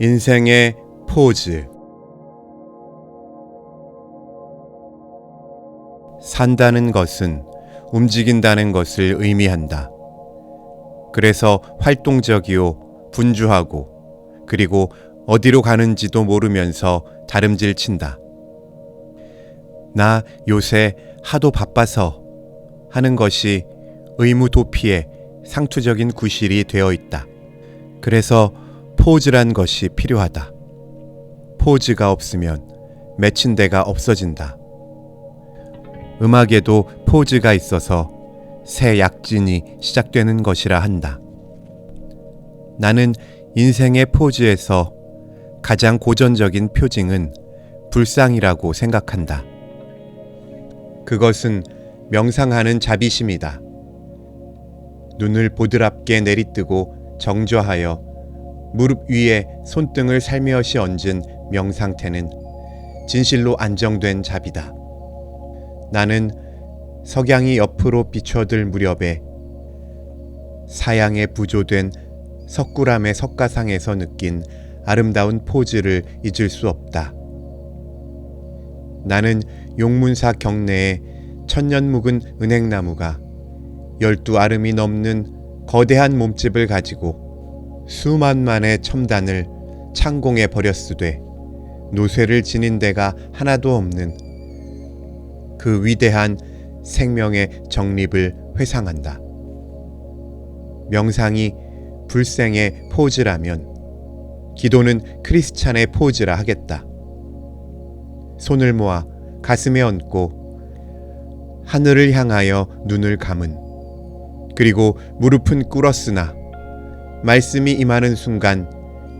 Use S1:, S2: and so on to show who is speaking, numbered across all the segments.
S1: 인생의 포즈 산다는 것은 움직인다는 것을 의미한다. 그래서 활동적이요, 분주하고, 그리고 어디로 가는지도 모르면서 다름질 친다. 나 요새 하도 바빠서 하는 것이 의무 도피의 상투적인 구실이 되어 있다. 그래서 포즈란 것이 필요하다. 포즈가 없으면 맺힌 데가 없어진다. 음악에도 포즈가 있어서 새 약진이 시작되는 것이라 한다. 나는 인생의 포즈에서 가장 고전적인 표징은 불상이라고 생각한다. 그것은 명상하는 자비심이다. 눈을 보드랍게 내리뜨고 정좌하여 무릎 위에 손등을 살며시 얹은 명상태는 진실로 안정된 자비다. 나는 석양이 옆으로 비춰들 무렵에 사양에 부조된 석굴암의 석가상에서 느낀 아름다운 포즈를 잊을 수 없다. 나는 용문사 경내에 천년 묵은 은행나무가 열두 아름이 넘는 거대한 몸집을 가지고 수만만의 첨단을 창공에 버렸으되 노쇠를 지닌 데가 하나도 없는 그 위대한 생명의 정립을 회상한다. 명상이 불생의 포즈라면 기도는 크리스찬의 포즈라 하겠다. 손을 모아 가슴에 얹고 하늘을 향하여 눈을 감은 그리고 무릎은 꿇었으나 말씀이 임하는 순간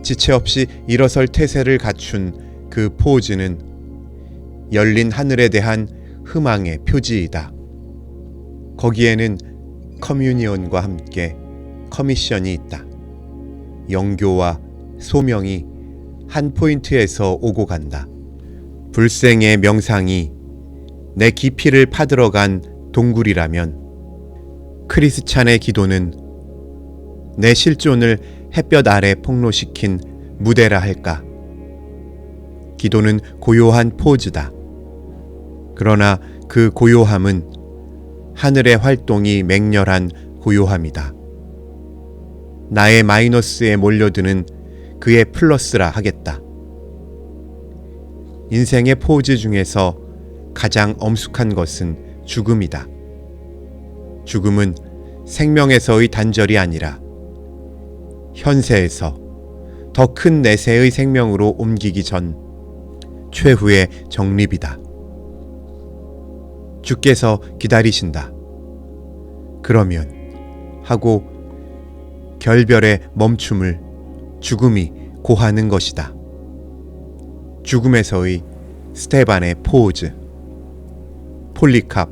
S1: 지체 없이 일어설 태세를 갖춘 그 포즈는 열린 하늘에 대한 희망의 표지이다. 거기에는 커뮤니온과 함께 커미션이 있다. 영교와 소명이 한 포인트에서 오고 간다. 불생의 명상이 내 깊이를 파들어간 동굴이라면 크리스찬의 기도는 내 실존을 햇볕 아래 폭로시킨 무대라 할까. 기도는 고요한 포즈다. 그러나 그 고요함은 하늘의 활동이 맹렬한 고요함이다. 나의 마이너스에 몰려드는 그의 플러스라 하겠다. 인생의 포즈 중에서 가장 엄숙한 것은 죽음이다. 죽음은 생명에서의 단절이 아니라 현세에서 더 큰 내세의 생명으로 옮기기 전 최후의 정립이다. 주께서 기다리신다. 그러면 하고 결별의 멈춤을 죽음이 고하는 것이다. 죽음에서의 스테반의 포즈, 폴리캅,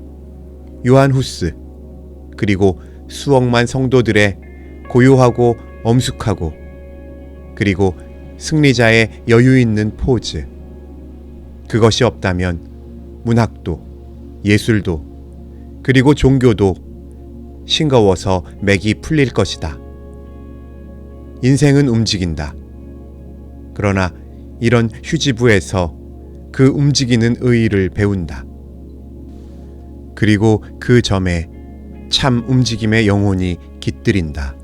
S1: 요한 후스, 그리고 수억만 성도들의 고요하고 엄숙하고 그리고 승리자의 여유 있는 포즈. 그것이 없다면 문학도 예술도 그리고 종교도 싱거워서 맥이 풀릴 것이다. 인생은 움직인다. 그러나 이런 휴지부에서 그 움직이는 의의를 배운다. 그리고 그 점에 참 움직임의 영혼이 깃들인다.